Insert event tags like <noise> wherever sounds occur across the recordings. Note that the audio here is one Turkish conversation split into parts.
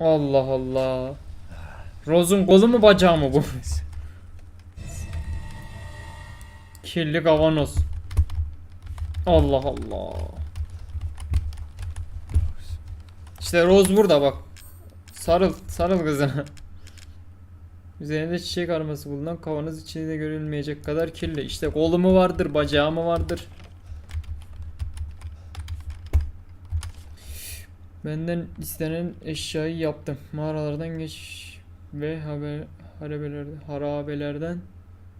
Allah Allah. Rose'un kolu mu bacağı mı bu? Kirli kavanoz. Allah Allah. İşte Rose burada bak. Sarıl, sarıl kızına. Üzerinde çiçek aroması bulunan kavanoz içinde görülmeyecek kadar kirli. İşte kolu mu vardır, bacağı mı vardır? Benden istenen eşyayı yaptım. Mağaralardan geç ve haber harabelerden, harabelerden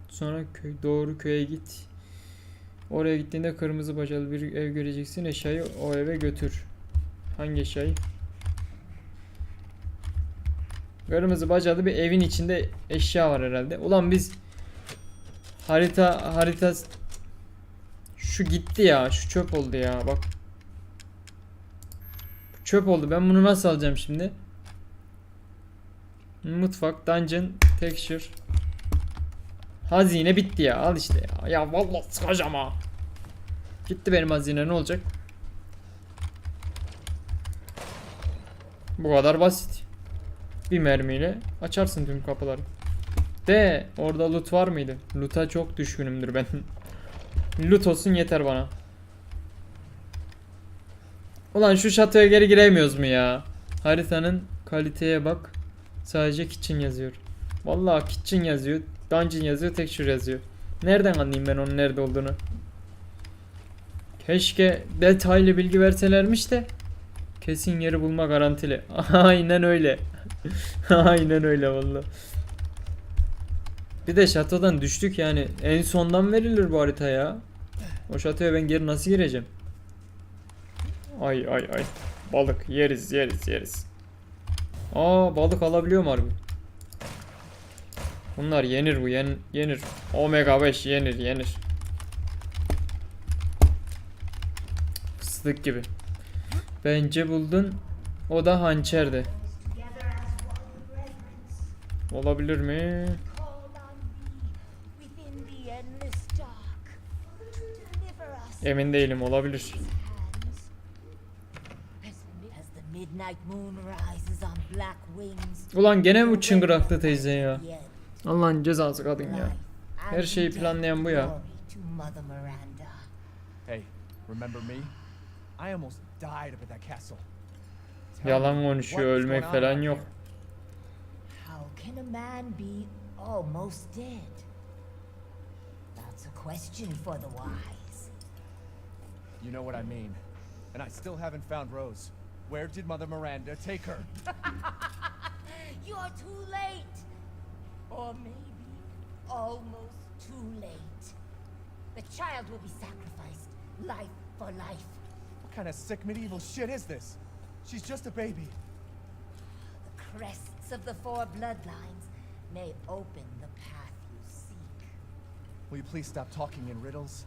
sonra köy, doğru köye git. Oraya gittiğinde kırmızı bacalı bir ev göreceksin. Eşyayı o eve götür. Hangi eşyayı? Kırmızı bacalı bir evin içinde eşya var herhalde. Ulan biz harita harita şu gitti ya. Şu çöp oldu ya. Bak. Çöp oldu. Ben bunu nasıl alacağım şimdi? Mutfak, dungeon, texture. Hazine bitti ya. Al işte ya. Ya vallahi sıkacağım ha. Gitti benim hazine ne olacak? Bu kadar basit. Bir mermiyle açarsın tüm kapıları. De orada loot var mıydı? Loot'a çok düşkünümdür ben. <laughs> loot olsun yeter bana. Ulan şu şatoya geri giremiyoruz mu ya? Haritanın kaliteye bak. Sadece kitchen yazıyor. Vallahi kitchen yazıyor. Dungeon yazıyor. Texture yazıyor. Nereden anlayayım ben onun nerede olduğunu? Keşke detaylı bilgi verselermiş de. Kesin yeri bulma garantili. <laughs> Aynen öyle. <laughs> Aynen öyle vallahi. Bir de şatodan düştük yani. En sondan verilir bu harita ya. O şatoya ben geri nasıl gireceğim? Ay ay ay. Balık yeriz yeriz yeriz. Aa balık alabiliyor mu harbi? Bunlar yenir bu yen, yenir. Omega 5 yenir yenir. Fıstık gibi. Bence buldun. O da hançerdi. Olabilir mi? Emin değilim olabilir. Ulan gene bu çıngıraklı teyze ya. Allah'ın cezası kadın ya. Her şeyi planlayan bu ya. Hey, remember me? I almost died up at that castle. Yalan konuşuyor, ölmek falan yok. How can a man be almost dead? That's a question for the wise. You know what I mean. And I still haven't found Rose. Where did Mother Miranda take her? <laughs> You're too late. Or maybe almost too late. The child will be sacrificed, life for life. What kind of sick medieval shit is this? She's just a baby. The crests of the four bloodlines may open the path you seek. Will you please stop talking in riddles?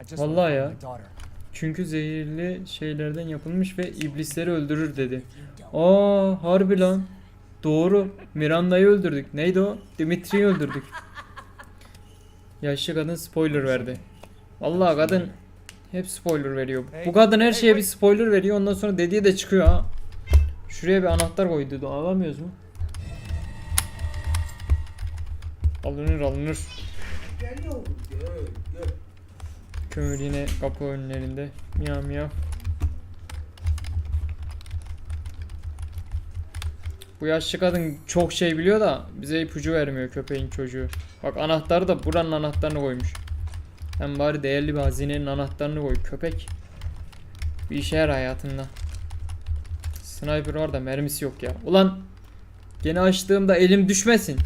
I just want to find my daughter. Çünkü zehirli şeylerden yapılmış ve iblisleri öldürür dedi. Aa harbi lan. Doğru. Miranda'yı öldürdük. Neydi o? Dimitri'yi öldürdük. Yaşlı kadın spoiler verdi. Vallahi kadın hep spoiler veriyor. Bu kadın her şeye bir spoiler veriyor. Ondan sonra dediği de çıkıyor ha. Şuraya bir anahtar koydu. Alamıyoruz mu? Alınır alınır. Kömür yine kapı önlerinde. Miyav miyav. Bu yaşlı kadın çok şey biliyor da bize ipucu vermiyor köpeğin çocuğu. Bak anahtarı da buranın anahtarını koymuş. Hem bari değerli bir hazinenin anahtarını koy köpek. Bir işe yarar hayatında. Sniper var da mermisi yok ya. Ulan gene açtığımda elim düşmesin.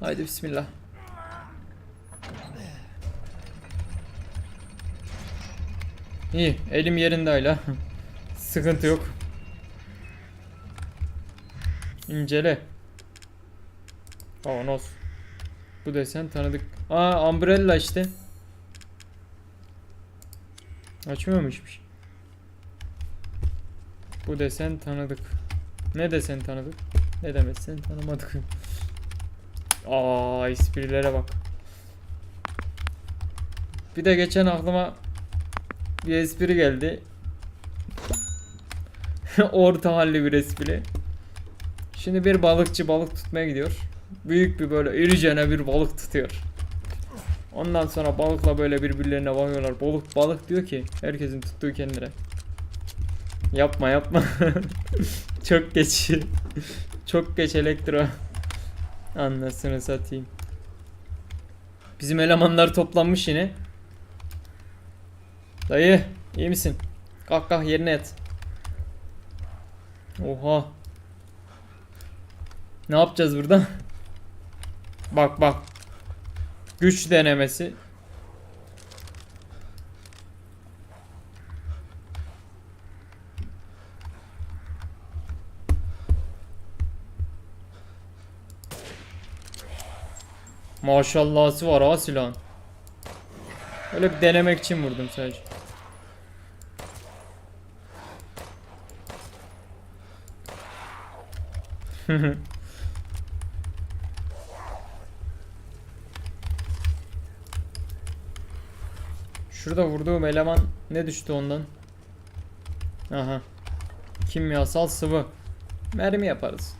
Haydi bismillah. İyi elim yerinde hala. <laughs> Sıkıntı yok. İncele. Kavanoz. Bu desen tanıdık. Aa umbrella işte. Açmıyormuşmuş. Bu desen tanıdık. Ne desen tanıdık? Ne demezsen tanımadık. <laughs> Aa esprilere bak. Bir de geçen aklıma bir espri geldi. <laughs> Orta halli bir espri. Şimdi bir balıkçı balık tutmaya gidiyor. Büyük bir böyle iricene bir balık tutuyor. Ondan sonra balıkla böyle birbirlerine bakıyorlar. Balık balık diyor ki herkesin tuttuğu kendine. Yapma yapma. <laughs> Çok geç. <laughs> Çok geç elektro. Anlasını satayım. Bizim elemanlar toplanmış yine. Dayı iyi misin? Kalk kalk yerine yat. Oha. Ne yapacağız burada? Bak bak. Güç denemesi. Maşallahı var ha silahın. Öyle bir denemek için vurdum sadece. Şurada vurduğum eleman ne düştü ondan? Aha. Kimyasal sıvı. Mermi yaparız.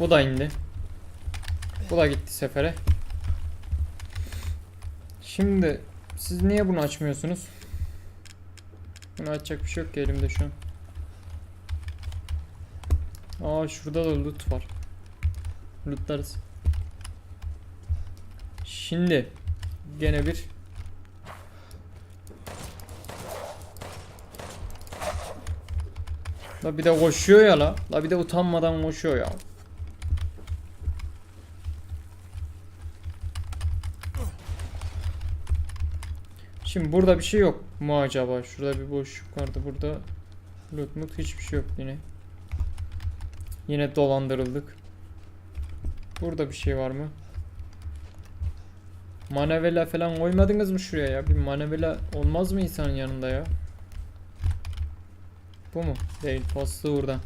Bu da indi. Bu da gitti sefere. Şimdi siz niye bunu açmıyorsunuz? Bunu açacak bir şey yok ki elimde şu an. Aa şurada da loot var. Lootlarız. Şimdi gene bir La bir de koşuyor ya la. La bir de utanmadan koşuyor ya. Şimdi burada bir şey yok mu acaba? Şurada bir boşluk vardı. Burada loot mut hiçbir şey yok yine. Yine dolandırıldık. Burada bir şey var mı? Manevela falan koymadınız mı şuraya ya? Bir manevela olmaz mı insanın yanında ya? Bu mu? Değil. Postu burada.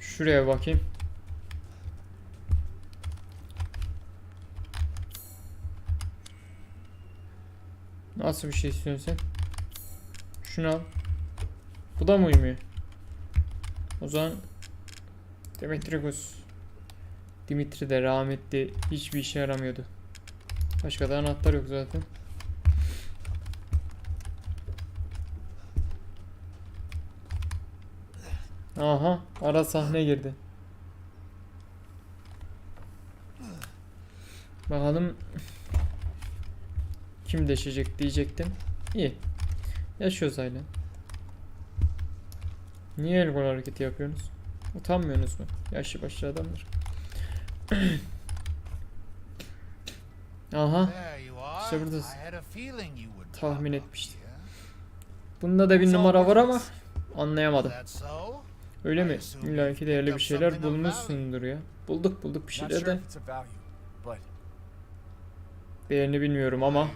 Şuraya bakayım. Nasıl bir şey istiyorsun sen? Şunu al. Bu da mı uymuyor? O zaman Dimitrigus Dimitri de rahmetli hiçbir işe yaramıyordu. Başka da anahtar yok zaten. Aha ara sahne girdi. Bakalım kim deşecek diyecektim. İyi. Yaşıyoruz hala. Niye el kol hareketi yapıyorsunuz? Utanmıyorsunuz mu? Yaşlı başlı adamlar. <clears throat> Aha. İşte buradasın. Tahmin etmiştim. Bunda da bir numara var ama anlayamadım. Öyle mi? İlla ki değerli bir şeyler bulmuşsundur ya. Bulduk bulduk bir şeyler de değerini bilmiyorum ama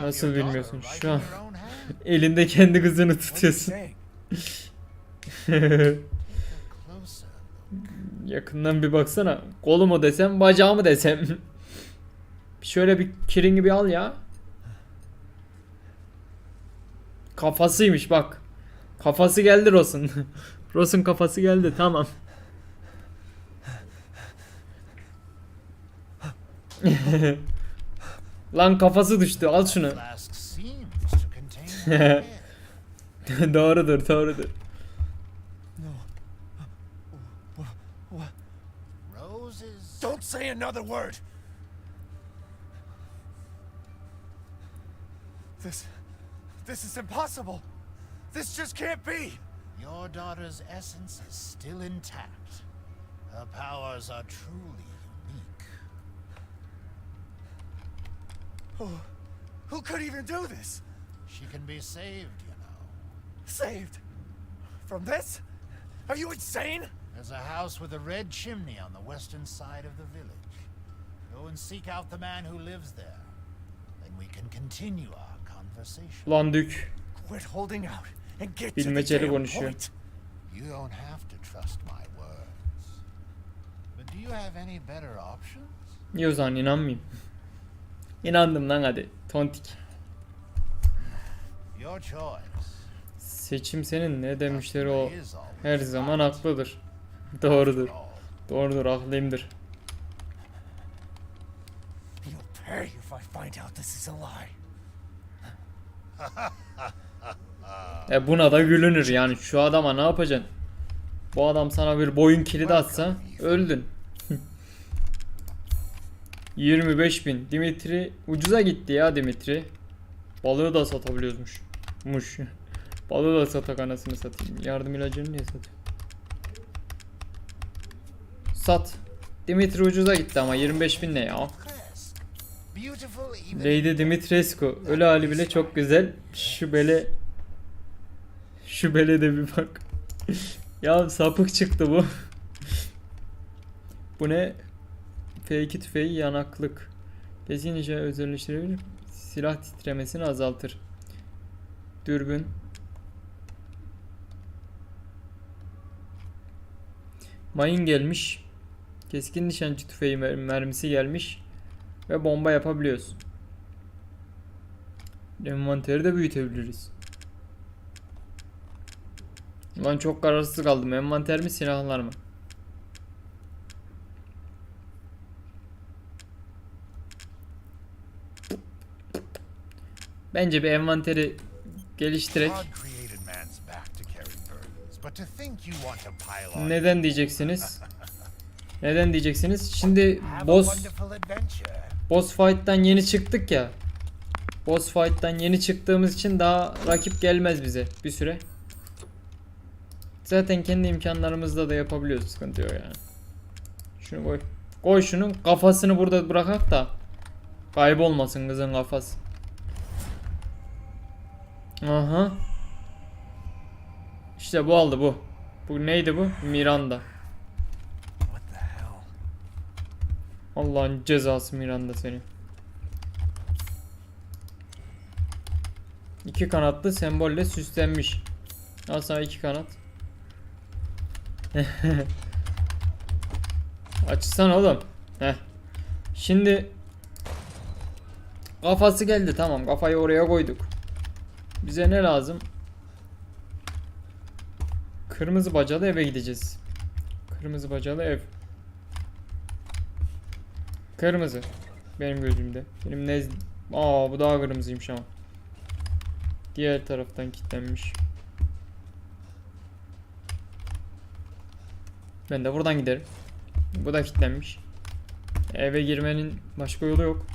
Nasıl bilmiyorsun? Şu an- <laughs> elinde kendi kızını tutuyorsun. <laughs> Yakından bir baksana. Kolu mu desem, bacağı mı desem. <laughs> Şöyle bir kiringi bir al ya. Kafasıymış bak. Kafası geldi Ross'un. Ross'un kafası geldi tamam. Lan kafası düştü al şunu. Flask seems to contain <laughs> your head. doğrudur doğrudur. Roses. Don't say another word. This, this is impossible. This just can't be. Your daughter's essence is still intact. Her powers are truly Who, who could even do this? She can be saved, you know. Saved from this? Are you insane? There's a house with a red chimney on the western side of the village. Go and seek out the man who lives there. Then we can continue our conversation. Lan dük. Quit holding out and get to the Bilmeceli damn konuşuyor. point. You don't have to trust my words. But do you have any better options? İyi o zaman inanmayayım. İnandım lan hadi. Tontik. Seçim senin ne demişler o her zaman haklıdır. Doğrudur. Doğrudur haklıyımdır. E buna da gülünür yani şu adama ne yapacaksın? Bu adam sana bir boyun kilidi atsa öldün. 25 bin. Dimitri ucuza gitti ya Dimitri. Balığı da satabiliyormuş. Muş. Balığı da satak anasını satayım. Yardım ilacını niye satıyor? Sat. Dimitri ucuza gitti ama 25 bin ne ya? Lady Dimitrescu. Ölü hali bile çok güzel. Şu bele... Şu bele de bir bak. <laughs> ya sapık çıktı bu. bu ne? F2 tüfeği yanaklık. Kesin işe özelleştirebilir. Silah titremesini azaltır. Dürbün. Mayın gelmiş. Keskin nişancı tüfeği mer- mermisi gelmiş. Ve bomba yapabiliyoruz. Envanteri de büyütebiliriz. Lan çok kararsız kaldım. Envanter mi silahlar mı? Want to pile on Neden diyeceksiniz? Neden diyeceksiniz? Şimdi boss boss fight'tan yeni çıktık ya. Boss fight'tan yeni çıktığımız için daha rakip gelmez bize bir süre. Zaten kendi imkanlarımızla da yapabiliyoruz. Sıkıntı yok yani. Şunu koy. Koy şunun kafasını burada bırakak da kaybolmasın kızın kafası. Aha. İşte bu aldı bu. Bu neydi bu? Miranda. Allah'ın cezası Miranda seni. İki kanatlı sembolle süslenmiş. Al sana iki kanat. <laughs> Açsana oğlum. Heh. Şimdi kafası geldi tamam kafayı oraya koyduk. Bize ne lazım? Kırmızı bacalı eve gideceğiz. Kırmızı bacalı ev. Kırmızı. Benim gözümde. Benim nez... Aa bu daha kırmızıymış ama. Diğer taraftan kilitlenmiş. Ben de buradan giderim. Bu da kilitlenmiş. Eve girmenin başka yolu yok.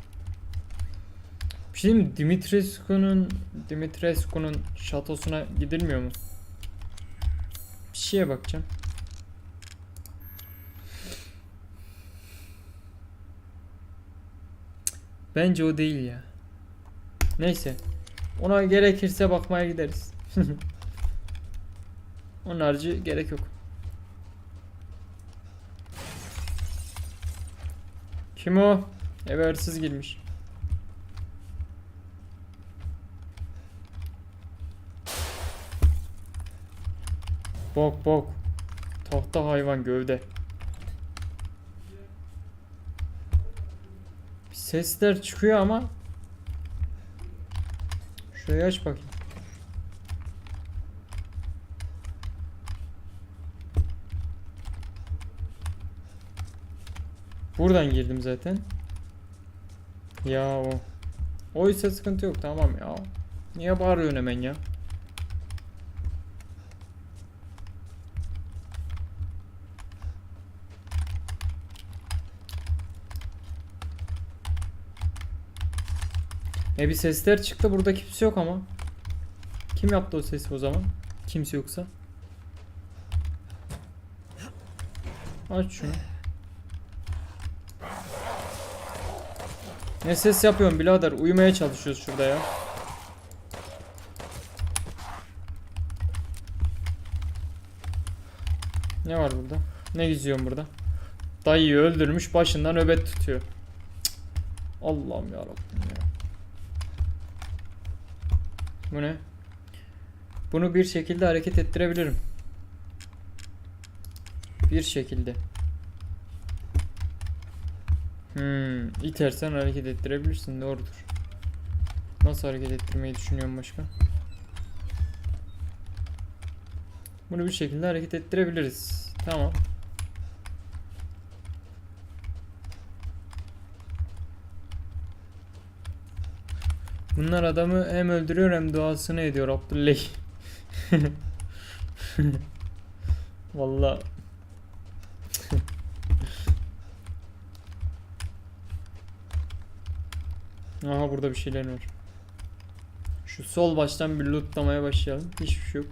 Bir şey mi? Dimitrescu'nun Dimitrescu'nun şatosuna gidilmiyor mu? Bir şeye bakacağım. Bence o değil ya. Neyse. Ona gerekirse bakmaya gideriz. <laughs> Onun harici gerek yok. Kim o? Eve hırsız girmiş. Bok bok. Tahta hayvan gövde. Sesler çıkıyor ama Şurayı aç bakayım. Buradan girdim zaten. Ya o. Oysa sıkıntı yok tamam ya. Niye bağırıyorsun hemen ya? E bir sesler çıktı burada kimse yok ama. Kim yaptı o sesi o zaman? Kimse yoksa. Aç şunu. Ne ses yapıyorsun birader? Uyumaya çalışıyoruz şurada ya. Ne var burada? Ne geziyorsun burada? Dayıyı öldürmüş başından nöbet tutuyor. Allah'ım ya ya. Bu ne? Bunu bir şekilde hareket ettirebilirim. Bir şekilde. Hmm, itersen hareket ettirebilirsin doğrudur. Nasıl hareket ettirmeyi düşünüyorum başka? Bunu bir şekilde hareket ettirebiliriz. Tamam. Bunlar adamı hem öldürüyor hem duasını ediyor Abdüley. <laughs> Vallahi <laughs> Aha burada bir şeyler var. Şu sol baştan bir lootlamaya başlayalım. Hiçbir şey yok.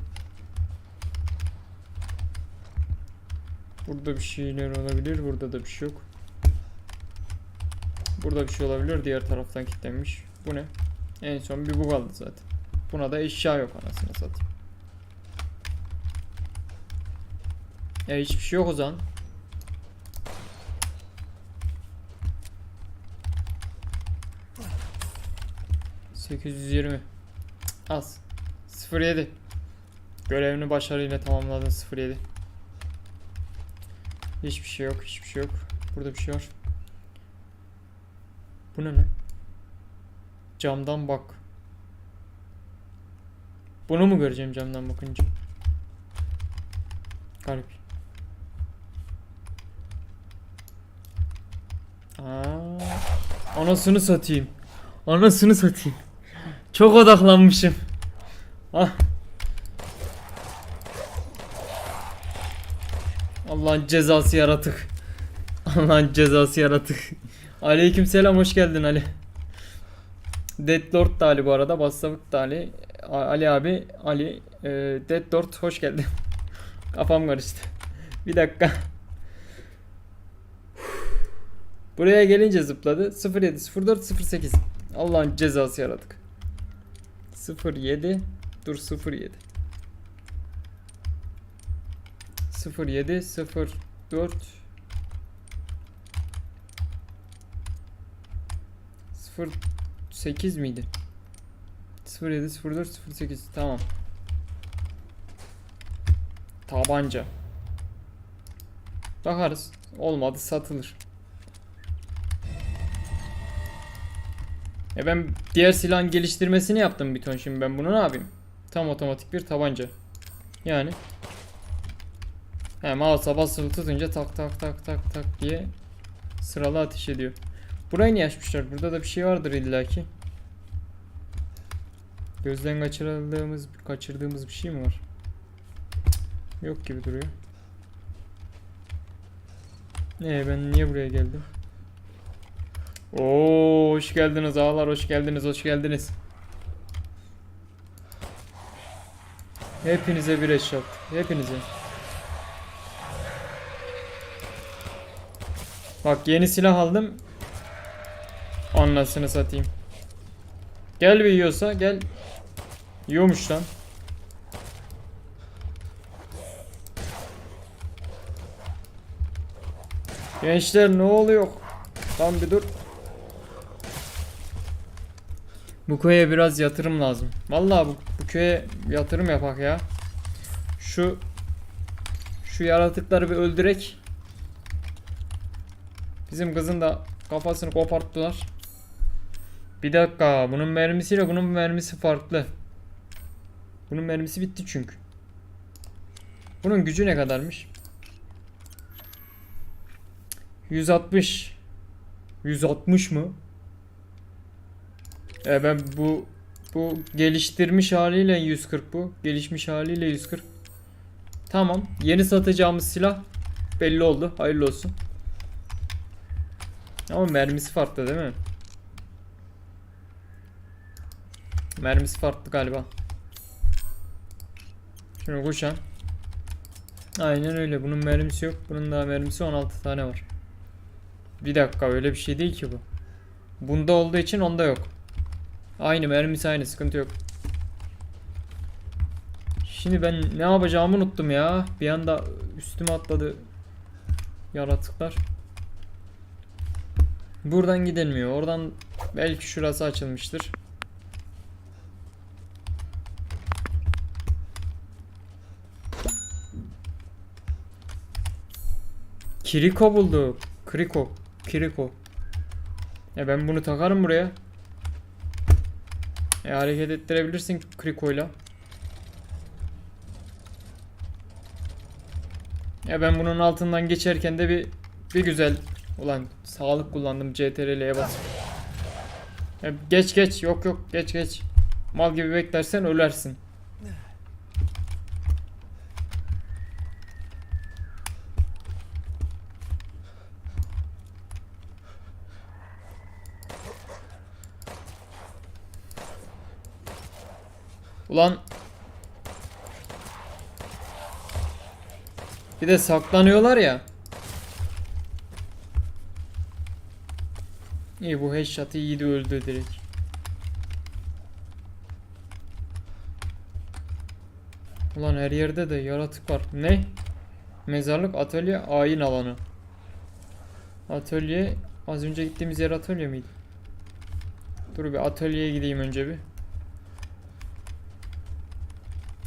Burada bir şeyler olabilir. Burada da bir şey yok. Burada bir şey olabilir. Diğer taraftan kilitlenmiş. Bu ne? En son bir bu kaldı zaten. Buna da eşya yok anasını satayım. E hiçbir şey yok o zaman. ...820... Az. 07. Görevini başarıyla tamamladın 07. Hiçbir şey yok, hiçbir şey yok. Burada bir şey var. Bu ne lan? Camdan bak. Bunu mu göreceğim camdan bakınca? Garip. Aa, anasını satayım. Anasını satayım. Çok odaklanmışım. Ah. Allah'ın cezası yaratık. Allah'ın cezası yaratık. Aleyküm selam hoş geldin Ali. Deadlord da Ali bu arada. Bassavık da Ali. Ali abi. Ali. E, Deadlord hoş geldin. <laughs> Kafam karıştı. <laughs> Bir dakika. <sighs> Buraya gelince zıpladı. 07 04 08. Allah'ın cezası yaratık. 07 dur 07 07 04 08 miydi? 07 04 08 tamam. Tabanca. Bakarız. Olmadı satılır. E ben diğer silahın geliştirmesini yaptım bir ton şimdi ben bunu ne yapayım? Tam otomatik bir tabanca. Yani He mouse'a basılı tutunca tak tak tak tak tak diye sıralı ateş ediyor. Burayı niye açmışlar? Burada da bir şey vardır illaki. Gözden kaçırdığımız kaçırdığımız bir şey mi var? Yok gibi duruyor. Ee ben niye buraya geldim? Oo hoş geldiniz ağalar hoş geldiniz hoş geldiniz. Hepinize bir eşat. Hepinize. Bak yeni silah aldım. Anlasını satayım. Gel bir yiyorsa gel. Yiyormuş lan. Gençler ne oluyor? Tam bir dur. Bu köye biraz yatırım lazım. Vallahi bu, bu köye yatırım yapak ya. Şu şu yaratıkları bir öldürek. Bizim kızın da kafasını koparttılar. Bir dakika bunun mermisiyle bunun mermisi farklı. Bunun mermisi bitti çünkü. Bunun gücü ne kadarmış? 160 160 mı? E ben bu bu geliştirmiş haliyle 140 bu. Gelişmiş haliyle 140. Tamam. Yeni satacağımız silah belli oldu. Hayırlı olsun. Ama mermisi farklı değil mi? Mermisi farklı galiba. Şunu kuşan. Aynen öyle. Bunun mermisi yok. Bunun daha mermisi 16 tane var. Bir dakika öyle bir şey değil ki bu. Bunda olduğu için onda yok. Aynı mermisi aynı sıkıntı yok. Şimdi ben ne yapacağımı unuttum ya. Bir anda üstüme atladı yaratıklar. Buradan gidilmiyor. Oradan belki şurası açılmıştır. Kiriko buldu. Kriko. Kiriko. Ya ben bunu takarım buraya. E hareket ettirebilirsin Kriko'yla. Ya ben bunun altından geçerken de bir bir güzel ulan sağlık kullandım CTRL'ye bas. Geç geç yok yok geç geç. Mal gibi beklersen ölersin. Ulan Bir de saklanıyorlar ya. İyi bu headshot'ı iyiydi öldü direkt. Ulan her yerde de yaratık var. Ne? Mezarlık, atölye, ayin alanı. Atölye, az önce gittiğimiz yer atölye miydi? Dur bir atölyeye gideyim önce bir.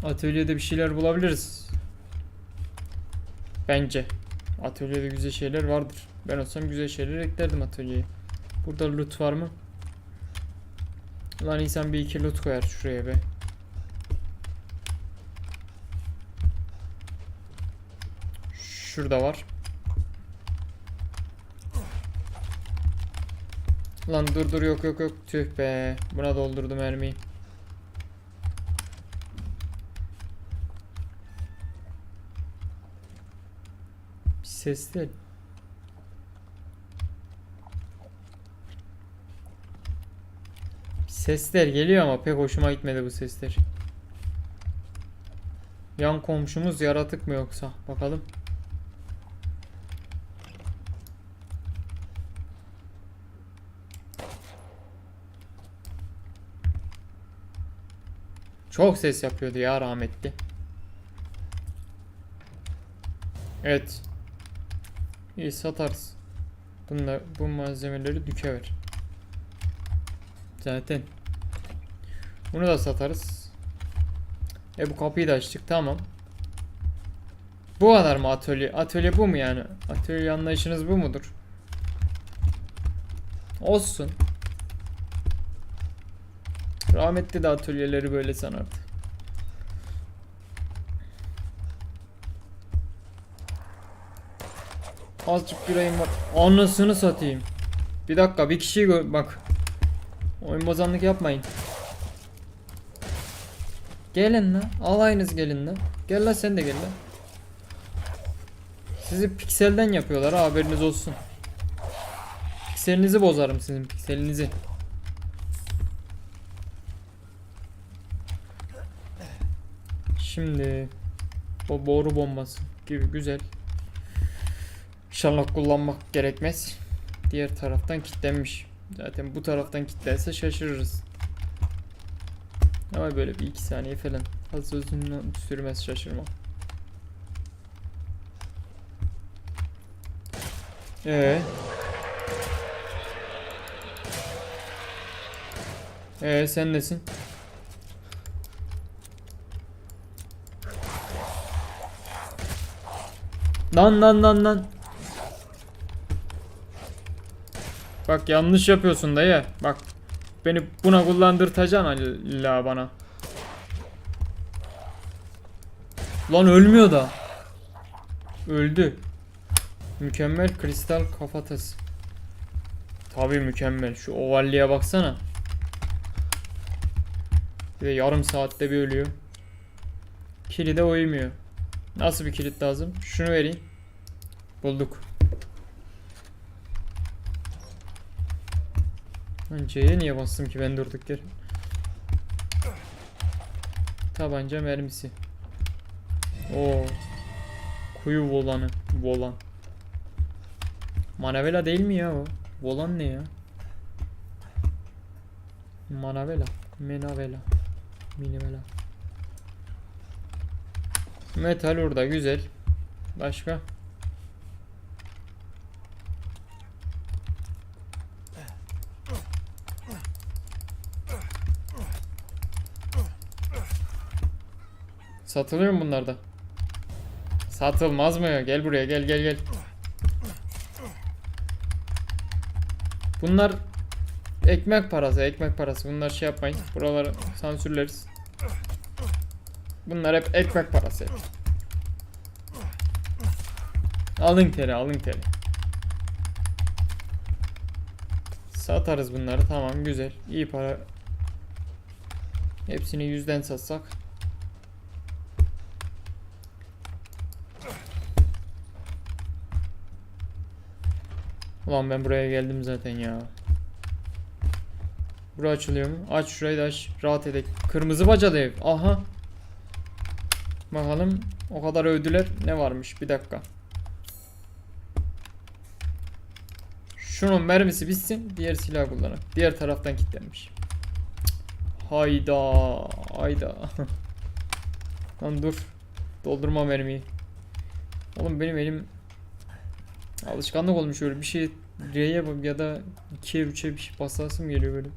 Atölyede bir şeyler bulabiliriz. Bence. Atölyede güzel şeyler vardır. Ben olsam güzel şeyler eklerdim atölyeye. Burada loot var mı? Lan insan bir iki loot koyar şuraya be. Şurada var. Lan dur dur yok yok yok tüh be. Buna doldurdum mermiyi. Bir ses değil. Sesler geliyor ama pek hoşuma gitmedi bu sesler. Yan komşumuz yaratık mı yoksa? Bakalım. Çok ses yapıyordu ya rahmetli. Evet. İyi satarız. Bunlar, bu malzemeleri dükever. Zaten. Bunu da satarız. E bu kapıyı da açtık tamam. Bu kadar mı atölye? Atölye bu mu yani? Atölye anlayışınız bu mudur? Olsun. Rahmetli de atölyeleri böyle sanardı. Azıcık yüreğim var. Anasını satayım. Bir dakika bir kişiyi gör bak. Oyun bozanlık yapmayın. Gelin lan. Alayınız gelin lan. Gel lan sen de gel lan. Sizi pikselden yapıyorlar ha haberiniz olsun. Pikselinizi bozarım sizin pikselinizi. Şimdi o boru bombası gibi güzel. İnşallah kullanmak gerekmez. Diğer taraftan kilitlenmiş. Zaten bu taraftan kilitlense şaşırırız. Ama böyle bir iki saniye falan. Fazla uzun sürmez şaşırma. Ee. Ee sen nesin? Lan lan lan lan. Bak yanlış yapıyorsun dayı. Bak beni buna kullandırtacaksın illa bana. Lan ölmüyor da. Öldü. Mükemmel kristal kafatası. Tabii mükemmel. Şu ovalliğe baksana. Bir de yarım saatte bir ölüyor. Kilide uymuyor. Nasıl bir kilit lazım? Şunu vereyim. Bulduk. C'ye niye bastım ki ben durduk yer? Tabanca mermisi. Oo. Kuyu volanı. Volan. Manavela değil mi ya o? Volan ne ya? Manavela. Menavela. Minivela. Metal orada güzel. Başka? Satılıyor mu bunlarda? Satılmaz mı? Gel buraya gel gel gel. Bunlar ekmek parası ekmek parası. Bunlar şey yapmayın. Buraları sansürleriz. Bunlar hep ekmek parası. Hep. Alın teri alın teri. Satarız bunları tamam güzel. iyi para. Hepsini yüzden satsak. Ulan ben buraya geldim zaten ya. Bura açılıyor mu? Aç şurayı da aç. Rahat edek. Kırmızı bacalı ev. Aha. Bakalım o kadar övdüler. Ne varmış? Bir dakika. Şunun mermisi bitsin. Diğer silah kullanın. Diğer taraftan kilitlenmiş. Hayda. Hayda. <laughs> Lan dur. Doldurma mermiyi. Oğlum benim elim alışkanlık olmuş öyle bir şey R'ye ya da 2'ye 3'e bir şey basasım geliyor böyle.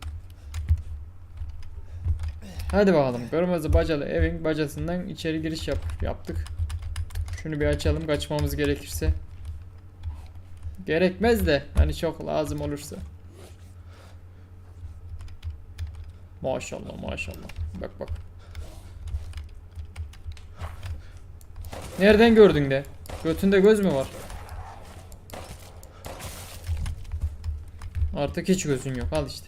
Hadi bakalım. Kırmızı bacalı evin bacasından içeri giriş yap yaptık. Şunu bir açalım kaçmamız gerekirse. Gerekmez de hani çok lazım olursa. Maşallah maşallah. Bak bak. Nereden gördün de? Götünde göz mü var? Artık hiç gözün yok. Al işte.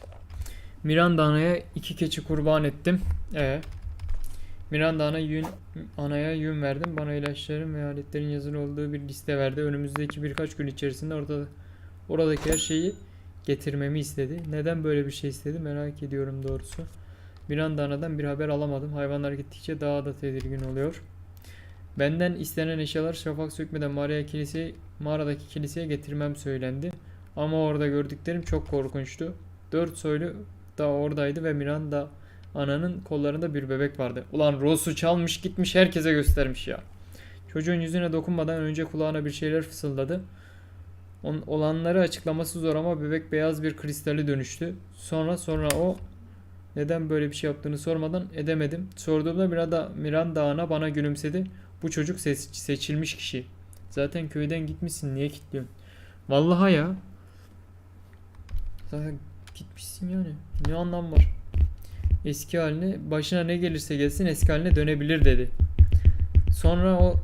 Miranda anaya iki keçi kurban ettim. Ee. Miranda ana yün, anaya yün verdim. Bana ilaçların ve aletlerin yazılı olduğu bir liste verdi. Önümüzdeki birkaç gün içerisinde orada oradaki her şeyi getirmemi istedi. Neden böyle bir şey istedi merak ediyorum doğrusu. Miranda anadan bir haber alamadım. Hayvanlar gittikçe daha da tedirgin oluyor. Benden istenen eşyalar şafak sökmeden mağaraya kilise, mağaradaki kiliseye getirmem söylendi. Ama orada gördüklerim çok korkunçtu. Dört soylu da oradaydı ve Miranda ananın kollarında bir bebek vardı. Ulan Rose'u çalmış gitmiş herkese göstermiş ya. Çocuğun yüzüne dokunmadan önce kulağına bir şeyler fısıldadı. On, olanları açıklaması zor ama bebek beyaz bir kristale dönüştü. Sonra sonra o neden böyle bir şey yaptığını sormadan edemedim. Sorduğumda Miranda, Miranda ana bana gülümsedi. Bu çocuk ses- seçilmiş kişi. Zaten köyden gitmişsin niye kilitliyorsun? Vallahi ya. Zaten gitmişsin yani. Ne anlam var? Eski haline başına ne gelirse gelsin eski haline dönebilir dedi. Sonra o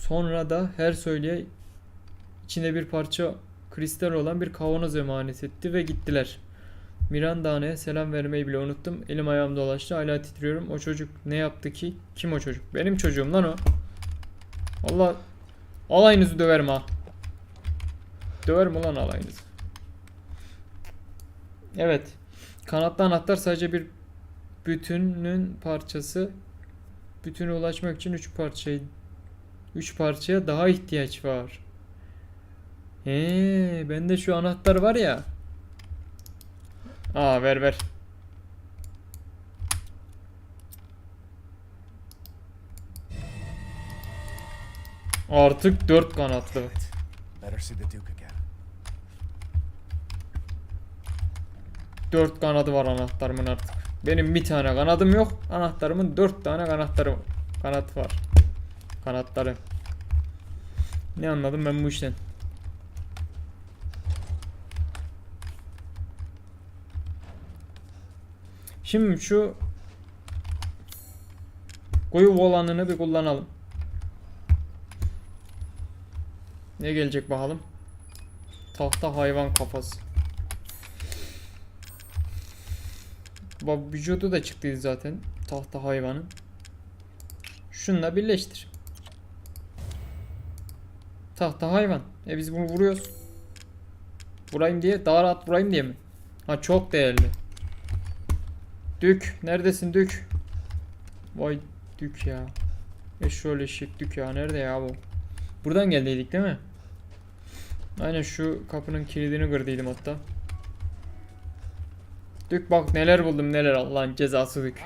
sonra da her söyleye içinde bir parça kristal olan bir kavanoz emanet etti ve gittiler. Miranda Ana'ya selam vermeyi bile unuttum. Elim ayağım dolaştı. Hala titriyorum. O çocuk ne yaptı ki? Kim o çocuk? Benim çocuğum lan o. Allah alayınızı döverim ha. Döverim ulan alayınızı. Evet. Kanatlı anahtar sadece bir bütünün parçası. Bütüne ulaşmak için 3 parçayı 3 parçaya daha ihtiyaç var. He, bende şu anahtar var ya. Aa ver ver. Artık 4 kanatlı. Better again. Dört kanadı var anahtarımın artık. Benim bir tane kanadım yok. Anahtarımın dört tane kanatları kanat var. Kanatları. Ne anladım ben bu işten? Şimdi şu koyu volanını bir kullanalım. Ne gelecek bakalım? Tahta hayvan kafası. Bak vücudu da çıktıydı zaten. Tahta hayvanın. Şununla birleştir. Tahta hayvan. E biz bunu vuruyoruz. Vurayım diye. Daha rahat vurayım diye mi? Ha çok değerli. Dük. Neredesin Dük? Vay Dük ya. E şöyle şık Dük ya. Nerede ya bu? Buradan geldiydik değil mi? Aynen şu kapının kilidini kırdıydım hatta. Dük bak neler buldum neler Allah'ın cezası Dük.